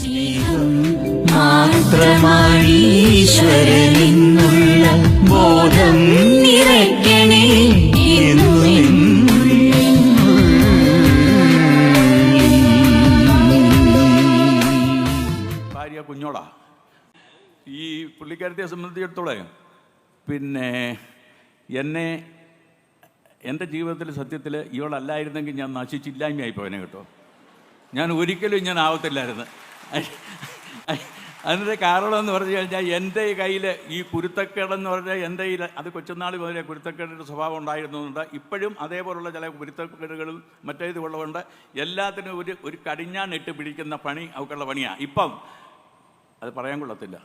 സ്നേഹം മാത്രമായി ഈശ്വരനിന്നുള്ള ബോധം നിറയ്ക്കണേ ഭാര്യ കുഞ്ഞോളാ. ഈ പുള്ളിക്കാരത്തെ സംബന്ധിച്ചിടത്തോളം പിന്നെ എന്നെ എന്റെ ജീവിതത്തിൽ സത്യത്തിൽ ഇവളല്ലായിരുന്നെങ്കിൽ ഞാൻ നശിച്ചില്ലായ്മയായി പോയനെ കേട്ടോ. ഞാൻ ഒരിക്കലും ഞാൻ ആവത്തില്ലായിരുന്നു. അതിന്റെ കാരണം എന്ന് പറഞ്ഞു കഴിഞ്ഞാൽ എന്റെ കയ്യിൽ ഈ കുരുത്തക്കേടെന്ന് പറഞ്ഞാൽ എന്റെ കയ്യിൽ അത് കൊച്ചുനാൾ മുതലേ കുരുത്തക്കേടിന്റെ സ്വഭാവം ഉണ്ടായിരുന്നുണ്ട് ഇപ്പോഴും അതേപോലുള്ള ചില കുരുത്തക്കേടുകളും മറ്റേത് ഉള്ളതുകൊണ്ട് എല്ലാത്തിനും ഒരു ഒരു കടിഞ്ഞാൻ ഇട്ട് പിടിക്കുന്ന പണി അവക്കുള്ള പണിയാണ് ഇപ്പം അത് പറയാൻ കൊള്ളത്തില്ല.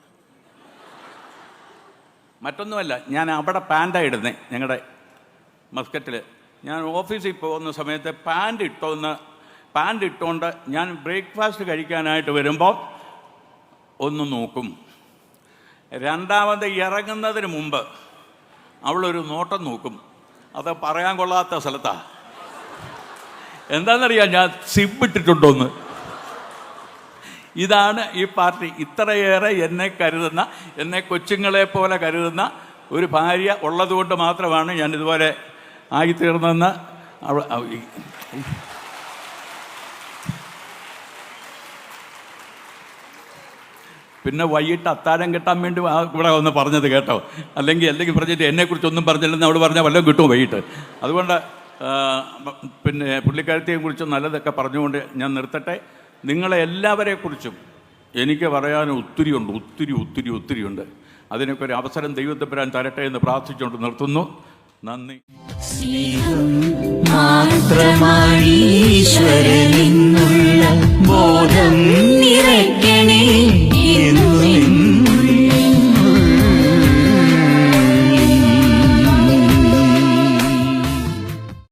മറ്റൊന്നുമല്ല ഞാൻ അവിടെ പാന്റാണ് ഇടുന്നത് ഞങ്ങളുടെ മസ്കറ്റിൽ ഞാൻ ഓഫീസിൽ പോകുന്ന സമയത്ത് പാന്റ് ഇട്ടോന്ന് പാന്റ് ഇട്ടുകൊണ്ട് ഞാൻ ബ്രേക്ക്ഫാസ്റ്റ് കഴിക്കാനായിട്ട് വരുമ്പോൾ ഒന്ന് നോക്കും. രണ്ടാമത് ഇറങ്ങുന്നതിന് മുമ്പ് അവളൊരു നോട്ടം നോക്കും. അത് പറയാൻ കൊള്ളാത്ത സ്ഥലത്താണ് എന്താണെന്നറിയാം ഞാൻ സിബ് ഇട്ടിട്ടുണ്ടോന്ന് ഇതാണ് ഈ പാർട്ടി. ഇത്രയേറെ എന്നെ കരുതുന്ന എന്നെ കൊച്ചുങ്ങളെ പോലെ കരുതുന്ന ഒരു ഭാര്യ ഉള്ളതുകൊണ്ട് മാത്രമാണ് ഞാൻ ഇതുപോലെ ആയിത്തീർന്നെന്ന് അവ അവ- ഈ- പിന്നെ വൈകിട്ട് അത്താരം കിട്ടാൻ വേണ്ടി ഇവിടെ ഒന്ന് പറഞ്ഞത് കേട്ടോ. അല്ലെങ്കിൽ അല്ലെങ്കിൽ പറഞ്ഞിട്ട് എന്നെക്കുറിച്ചൊന്നും പറഞ്ഞില്ലെന്ന് അവിടെ പറഞ്ഞാൽ വല്ലതും കിട്ടും വൈകിട്ട്? അതുകൊണ്ട് പിന്നെ പുള്ളിക്കാരത്തെയും കുറിച്ച് നല്ലതൊക്കെ പറഞ്ഞുകൊണ്ട് ഞാൻ നിർത്തട്ടെ. നിങ്ങളെ എല്ലാവരെക്കുറിച്ചും എനിക്ക് പറയാൻ ഒത്തിരിയുണ്ട് ഒത്തിരി ഒത്തിരി ഒത്തിരിയുണ്ട് അതിനൊക്കെ ഒരു അവസരം ദൈവത്തെ വരാൻ തരട്ടെ എന്ന് പ്രാർത്ഥിച്ചുകൊണ്ട് നിർത്തുന്നു. നന്ദി. മാത്രമായി